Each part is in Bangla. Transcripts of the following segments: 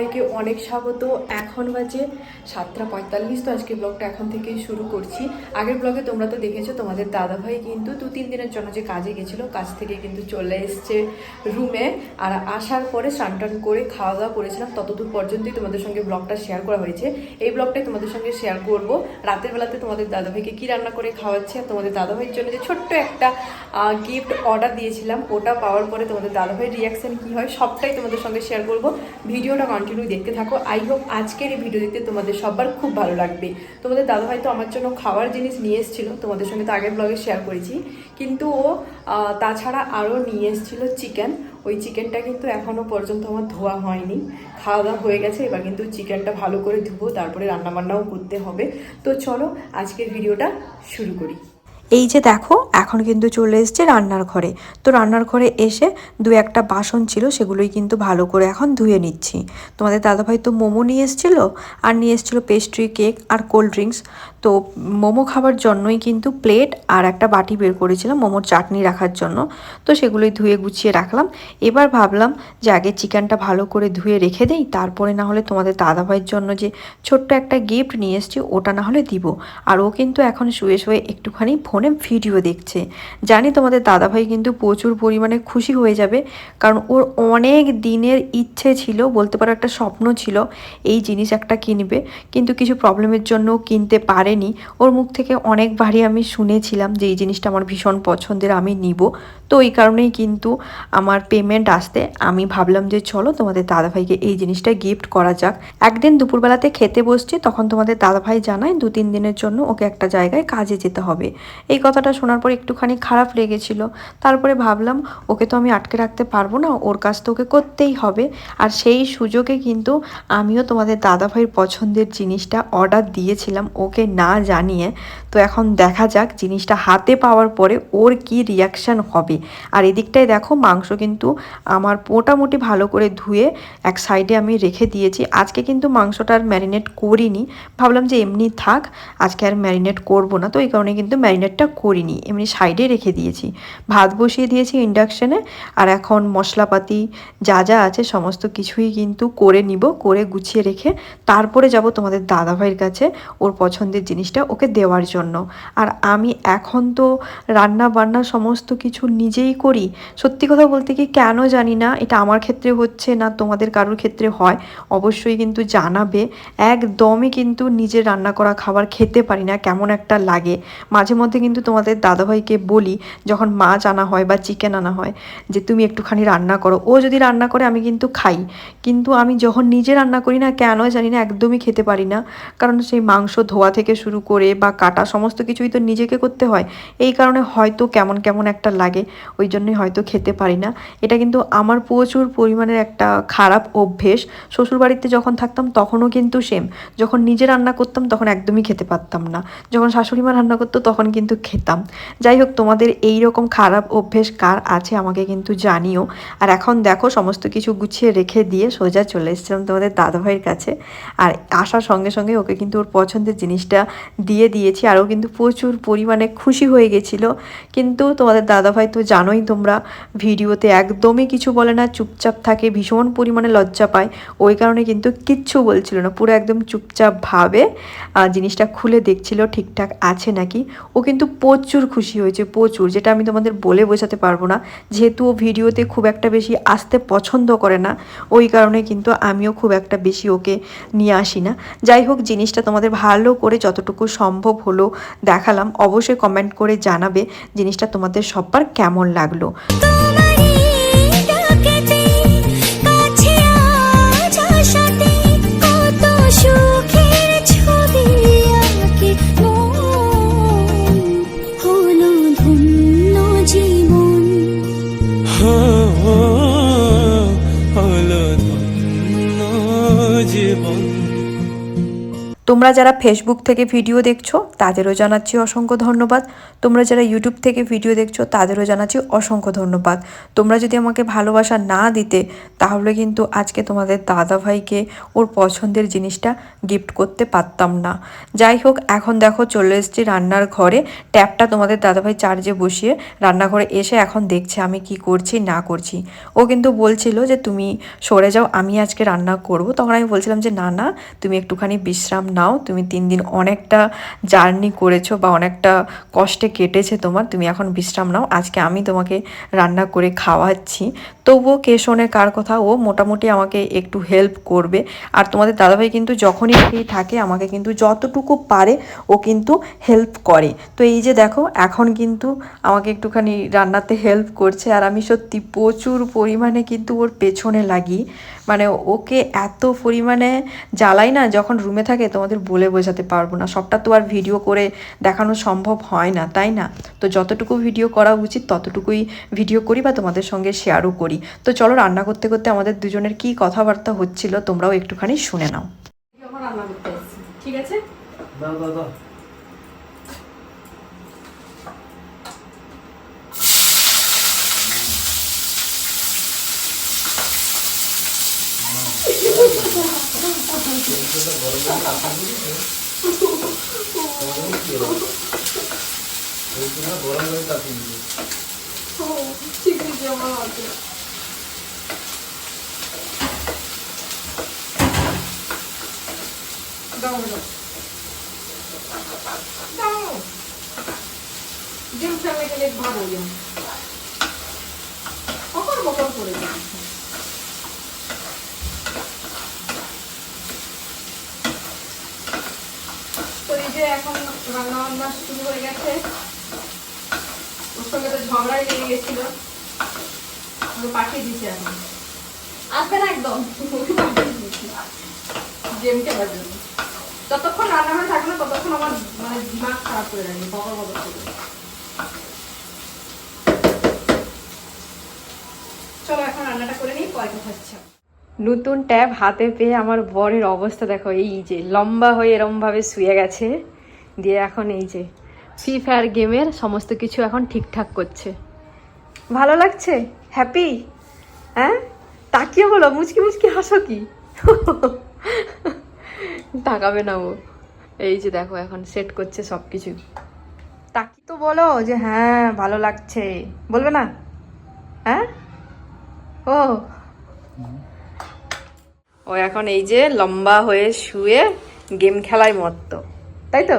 সবাইকে অনেক স্বাগত। এখন বাজে সাতটা পঁয়তাল্লিশ, তো আজকে ব্লগটা এখন থেকেই শুরু করছি। আগের ব্লগে তোমরা তো দেখেছ, তোমাদের দাদাভাই কিন্তু দু তিন দিনের জন্য যে কাজে গেছিল, কাজ থেকে কিন্তু চলে এসছে রুমে। আর আসার পরে স্নান টান করে খাওয়া দাওয়া করেছিলাম। ততদূর পর্যন্তই তোমাদের সঙ্গে ব্লগটা শেয়ার করা হয়েছে। এই ব্লগটাই তোমাদের সঙ্গে শেয়ার করব। রাতের বেলাতে তোমাদের দাদাভাইকে কি রান্না করে খাওয়াচ্ছে, আর তোমাদের দাদাভাইয়ের জন্য যে ছোট্ট একটা গিফট অর্ডার দিয়েছিলাম, ওটা পাওয়ার পরে তোমাদের দাদাভাইয়ের রিয়াকশন কী হয়, সবটাই তোমাদের সঙ্গে শেয়ার করব। ভিডিওটা কন্টিনিউ দেখতে থাকো। আই হোপ আজকের এই ভিডিও দেখতে তোমাদের সবার খুব ভালো লাগবে। তোমাদের দাদাভাই তো আমার জন্য খাওয়ার জিনিস নিয়ে এসেছিল, তোমাদের সঙ্গে তো আগের ব্লগে শেয়ার করেছি। কিন্তু ও তাছাড়া আরও নিয়ে এসেছিল চিকেন ওই চিকেনটা কিন্তু এখনও পর্যন্ত আমার ধোয়া হয়নি। খাওয়া দাওয়া হয়ে গেছে, এবার কিন্তু চিকেনটা ভালো করে ধুবো, তারপরে রান্নাবান্নাও করতে হবে। তো চলো আজকের ভিডিওটা শুরু করি। এই যে দেখো, এখন কিন্তু চলে এসছে রান্নার ঘরে। তো রান্নার ঘরে এসে দু একটা বাসন ছিল, সেগুলোই কিন্তু ভালো করে এখন ধুয়ে নিচ্ছি। তোমাদের দাদাভাই তো মোমো নিয়ে এসেছিল, আর নিয়ে এসেছিল পেস্ট্রি কেক আর কোল্ড ড্রিঙ্কস তো মোমো খাবার জন্যই কিন্তু প্লেট আর একটা বাটি বের করেছিলাম মোমোর চাটনি রাখার জন্য। তো সেগুলোই ধুয়ে গুছিয়ে রাখলাম। এবার ভাবলাম যে আগে চিকেনটা ভালো করে ধুয়ে রেখে দেই, তারপরে না হলে তোমাদের দাদাভাইয়ের জন্য যে ছোট্ট একটা গিফট নিয়ে এসেছি, ওটা না হলে দিব। আর ও কিন্তু এখন শুয়ে শুয়ে একটুখানি ফোনে ভিডিও দেখছে। জানি তোমাদের দাদাভাই কিন্তু প্রচুর পরিমাণে খুশি হয়ে যাবে, কারণ ওর অনেক দিনের ইচ্ছে ছিল, বলতে পারো একটা স্বপ্ন ছিল, এই জিনিস একটা কিনবে, কিন্তু কিছু প্রবলেমের জন্য কিনতে পারেনি। ওর মুখ থেকে অনেকবারই আমি শুনেছিলাম যে এই জিনিসটা আমার ভীষণ পছন্দের, আমি নিব। তো এই কারণেই কিন্তু আমার পেমেন্ট আসতে, আমি ভাবলাম যে চলো তোমাদের দাদাভাইকে এই জিনিসটা গিফট করা যাক। একদিন দুপুরবেলাতে খেতে বসছি, তখন তোমাদের দাদাভাই জানায় দু তিন দিনের জন্য ওকে একটা জায়গায় কাজে যেতে হবে। এই কথাটা শোনার পর একটুখানি খারাপ লেগেছিল। তারপরে ভাবলাম, ওকে তো আমি আটকে রাখতে পারব না, ওর কাজ তো ওকে করতেই হবে। আর সেই সুযোগে কিন্তু আমিও তোমাদের দাদাভাইয়ের পছন্দের জিনিসটা অর্ডার দিয়েছিলাম, ওকে না জানিয়ে। তো এখন দেখা যাক জিনিসটা হাতে পাওয়ার পরে ওর কি রিয়াকশান হবে। আর এদিকটায় দেখো, মাংস কিন্তু আমার মোটামুটি ভালো করে ধুয়ে এক সাইডে আমি রেখে দিয়েছি। আজকে কিন্তু মাংসটা আর ম্যারিনেট করিনি। ভাবলাম যে এমনি থাক, আজকে আর ম্যারিনেট করব না। তো এই কারণে কিন্তু ম্যারিনেটটা করিনি, এমনি সাইডে রেখে দিয়েছি। ভাত বসিয়ে দিয়েছি ইন্ডাকশানে আর এখন মশলাপাতি যা যা আছে সমস্ত কিছুই কিন্তু করে নিব, করে গুছিয়ে রেখে তারপরে যাব তোমাদের দাদাভাইয়ের কাছে ওর পছন্দের জিনিসটা ওকে দেওয়ার জন্য। আর আমি এখন তো রান্না বান্না সমস্ত কিছু নিজেই করি। সত্যি কথা বলতে কি কেন জানি না, এটা আমার ক্ষেত্রে হচ্ছে না, তোমাদের কারোর ক্ষেত্রে হয়। অবশ্যই কিন্তু জানাবে। একদমই কিন্তু নিজের রান্না করা খাবার খেতে পারি না, কেমন একটা লাগে। মাঝে মধ্যে কিন্তু তোমাদের দাদাভাইকে বলি, যখন মাছ আনা হয় বা চিকেন আনা হয়, যে তুমি একটুখানি রান্না করো। ও যদি রান্না করে, আমি কিন্তু খাই। কিন্তু আমি যখন নিজে রান্না করি না কেন জানি না, একদমই খেতে পারি না। কারণ সেই মাংস ধোয়া থেকে শুরু করে বা কাটা সমস্ত কিছুই তো নিজেকে করতে হয়। এই কারণে হয়তো কেমন কেমন একটা লাগে, ওই জন্যই হয়তো খেতে পারি না। এটা কিন্তু আমার প্রচুর পরিমাণের একটা খারাপ অভ্যেস। শ্বশুরবাড়িতে যখন থাকতাম, তখনও কিন্তু সেম যখন নিজে রান্না করতাম, তখন একদমই খেতে পারতাম না। যখন শাশুড়ি মা রান্না করতো, তখন কিন্তু খেতাম। যাই হোক তোমাদের এই রকম খারাপ অভ্যেস কার আছে আমাকে কিন্তু জানিও। আর এখন দেখো, সমস্ত কিছু গুছিয়ে রেখে দিয়ে সোজা চলে এসেছিলাম তোমাদের দাদাভাইয়ের কাছে। আর আসার সঙ্গে সঙ্গে ওকে কিন্তু ওর পছন্দের জিনিসটা দিয়ে দিয়েছি। আরও কিন্তু প্রচুর পরিমাণে খুশি হয়ে গেছিল। কিন্তু তোমাদের দাদাভাই তো জানোই তোমরা, ভিডিওতে একদমই কিছু বলে না, চুপচাপ থাকে, ভীষণ পরিমাণে লজ্জা পায়। ওই কারণে কিন্তু কিচ্ছু বলছিল না, পুরো একদম চুপচাপ ভাবে জিনিসটা খুলে দেখছিল, ঠিকঠাক আছে নাকি? ও কিন্তু কিন্তু প্রচুর খুশি হয়েছে, প্রচুর। যেটা আমি তোমাদের বলে বোঝাতে পারব না, যেহেতু ও ভিডিওতে খুব একটা বেশি আসতে পছন্দ করে না, ওই কারণে কিন্তু আমিও খুব একটা বেশি ওকে নিয়ে আসি না। যাই হোক, জিনিসটা তোমাদের ভালো করে যতটুকু সম্ভব হলো দেখালাম, অবশ্যই কমেন্ট করে জানাবে জিনিসটা তোমাদের সবার কেমন লাগল। তোমরা যারা ফেসবুক থেকে ভিডিও দেখছ, তাদেরও জানাচ্ছি অসংখ্য ধন্যবাদ। তোমরা যারা ইউটিউব থেকে ভিডিও দেখছ, তাদেরও জানাচ্ছি অসংখ্য ধন্যবাদ। তোমরা যদি আমাকে ভালোবাসা না দিতে, তাহলে কিন্তু আজকে তোমাদের দাদা ভাইকে ওর পছন্দের জিনিসটা গিফট করতে পারতাম না। যাই হোক, এখন দেখো চলে এসেছি রান্নার ঘরে। ট্যাপটা তোমাদের দাদাভাই চার্জে বসিয়ে রান্নাঘরে এসে এখন দেখছে আমি কি করছি, না করছি। ও কিন্তু বলছিল যে, তুমি সরে যাও, আমি আজকে রান্না করব। তখন আমি বলছিলাম যে, না না, তুমি একটুখানি বিশ্রাম নাও। তুমি তিন দিন অনেকটা জার্নি করেছ বা অনেকটা কষ্টে কেটেছে তোমার, তুমি এখন বিশ্রাম নাও। আজকে আমি তোমাকে রান্না করে খাওয়াচ্ছি। তবুও কে শোনে কার কথা, ও মোটামুটি আমাকে একটু হেল্প করবে। আর তোমাদের দাদাভাই কিন্তু যখনই ফ্রি থাকে, আমাকে কিন্তু যতটুকু পারে ও কিন্তু হেল্প করে। তো এই যে দেখো, এখন কিন্তু আমাকে একটুখানি রান্নাতে হেল্প করছে। আর আমি সত্যি প্রচুর পরিমাণে কিন্তু ওর পেছনে লাগি। মানে ওকে এত পরিমাণে জ্বালাই না, যখন রুমে থাকে, তোমাদের বলে বোঝাতে পারব না। সবটা তো আর ভিডিও করে দেখানো সম্ভব হয় না তাই না? তো যতটুকু ভিডিও করা উচিত ততটুকুই ভিডিও করি বা তোমাদের সঙ্গে শেয়ারও করি। তো চলো রান্না করতে করতে আমাদের দুজনের কি কথাবার্তা হচ্ছিল তোমরাও একটুখানি শুনে নাও। ঠিক আছে? দাও দাও দাও ঠিক আছে আমার আছে দাও দাও দাও ডিম ফেলে গেলে ভাগ হয়ে যাবে বকর করে দিই তো এই যে এখন রান্না বান্না শুরু হয়ে গেছে। সঙ্গে তো ঝগড়াই লেগে গেছিল। পাঠিয়ে দিয়েছি এখন। আসবে না একদম। জন্য যতক্ষণ রান্নাঘরে থাকবে ততক্ষণ আমার মানে দিমাগ খারাপ করে রাখবে বকর বকর করে চলো এখন রান্নাটা করে নিই পরে কথা হচ্ছে। নতুন ট্যাব হাতে পেয়ে আমার বরের অবস্থা দেখো এই যে লম্বা হয়ে এরমভাবে শুয়ে গেছে। দিয়ে এখন এই যে ফ্রি ফায়ার গেমের সমস্ত কিছু এখন ঠিকঠাক করছে। ভালো লাগছে? হ্যাপি হ্যাঁ? তাকিয়ে বলো মুচকি মুচকি হাসো কি? তাকাবে না ও। এই যে দেখো এখন সেট করছে সব কিছু তাকি তো বলো যে হ্যাঁ ভালো লাগছে। বলবে না? হ্যাঁ? ও। ও এখন এই যে লম্বা হয়ে শুয়ে গেম খেলায় মত্ত। তাই তো?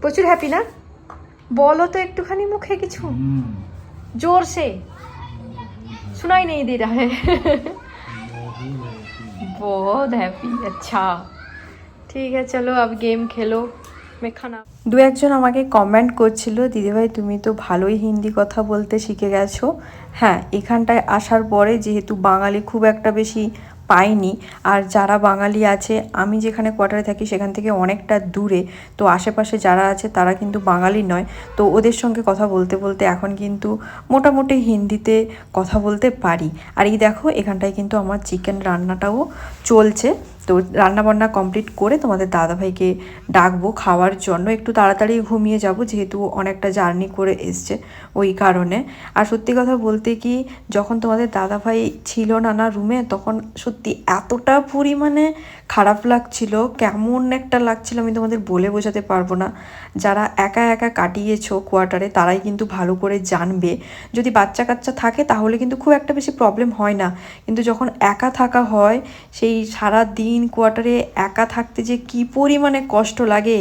প্রচুর হ্যাপি না? বলো তো একটুখানি মুখে কিছু जोर से सुनाई नहीं दे रहा है बहुत हैप्पी अच्छा ঠিক আছে চলো আব গেম খেলো মে খানা দু একজন আমাকে কমেন্ট করছিল দিদিভাই তুমি তো ভালোই হিন্দি কথা বলতে শিখে গেছো হ্যাঁ এখানটায় আসার পরে যেহেতু বাঙালি খুব একটা বেশি পাইনি। আর যারা বাঙালি আছে, আমি যেখানে কোয়ার্টারে থাকি সেখান থেকে অনেকটা দূরে। তো আশেপাশে যারা আছে, তারা কিন্তু বাঙালি নয়। তো ওদের সঙ্গে কথা বলতে বলতে এখন কিন্তু মোটামুটি হিন্দিতে কথা বলতে পারি। আর এই দেখো, এখানটায় কিন্তু আমার চিকেন রান্নাটাও চলছে। তো রান্না বান্না কমপ্লিট করে তোমাদের দাদাভাইকে ডাকবো খাওয়ার জন্য। একটু তাড়াতাড়ি ঘুমিয়ে যাব, যেহেতু অনেকটা জার্নি করে এসছে ওই কারণে। আর সত্যি কথা বলতে কি, যখন তোমাদের দাদাভাই ছিল না না রুমে তখন সত্যি এতটা পরিমাণে খারাপ লাগছিল, কেমন একটা লাগছিল আমি তোমাদের বলে বোঝাতে পারব না। যারা একা একা কাটিয়েছো কোয়ার্টারে তারাই কিন্তু ভালো করে জানবে। যদি বাচ্চা কাচ্চা থাকে, তাহলে কিন্তু খুব একটা বেশি প্রবলেম হয় না। কিন্তু যখন একা থাকা হয়, সেই সারা দিন তিন কোয়ার্টারে একা থাকতে যে কি পরিমাণে কষ্ট লাগে,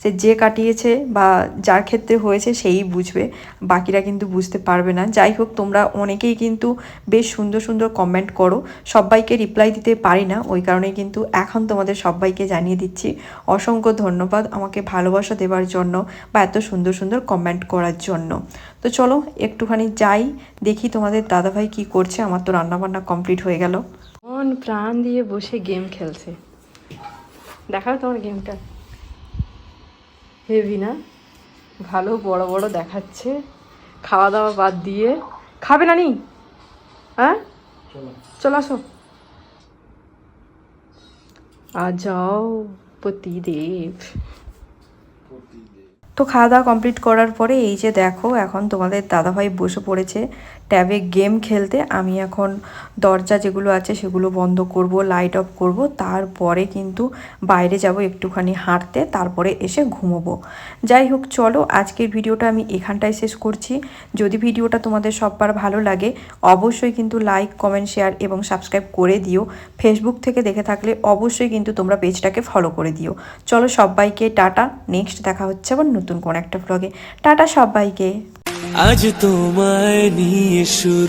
সে যে কাটিয়েছে বা যার ক্ষেত্রে হয়েছে সেই বুঝবে, বাকিরা কিন্তু বুঝতে পারবে না। যাই হোক, তোমরা অনেকেই কিন্তু বেশ সুন্দর সুন্দর কমেন্ট করো। সবাইকে রিপ্লাই দিতে পারি না, ওই কারণে কিন্তু এখন তোমাদের সবাইকে জানিয়ে দিচ্ছি। অসংখ্য ধন্যবাদ আমাকে ভালোবাসা দেওয়ার জন্য বা এত সুন্দর সুন্দর কমেন্ট করার জন্য। তো চলো, একটুখানি যাই, দেখি তোমাদের দাদাভাই কি করছে। আমার তো রান্নাবান্না কমপ্লিট হয়ে গেল। মন প্রাণ দিয়ে বসে গেম খেলছে। দেখাও তোমার গেমটা। হেভি না? ভালো বড় বড় দেখাচ্ছে। খাওয়া দাওয়া বাদ দিয়ে। খাবে না নি হ্যাঁ? চলো। আসো। আ যাও পতিদেব। তো খাওয়া দাওয়া কমপ্লিট করার পরে এই যে দেখো এখন তোমাদের দাদাভাই বসে পড়েছে। ট্যাবে গেম খেলতে আমি এখন দরজা যেগুলো আছে সেগুলো বন্ধ করব লাইট অফ করব, তারপরে কিন্তু বাইরে যাব একটুখানি হাঁটতে, তারপরে এসে ঘুমোবো। যাই হোক, চলো আজকের ভিডিওটা আমি এখানটায় শেষ করছি। যদি ভিডিওটা তোমাদের সববার ভালো লাগে, অবশ্যই কিন্তু লাইক কমেন্ট শেয়ার এবং সাবস্ক্রাইব করে দিও। ফেসবুক থেকে দেখে থাকলে অবশ্যই কিন্তু তোমরা পেজটাকে ফলো করে দিও। চলো সবাইকে টাটা নেক্সট দেখা হচ্ছে আবার নতুন কোন একটা ব্লগে টাটা সবাইকে। আজ তোমায় নিয়ে শুরু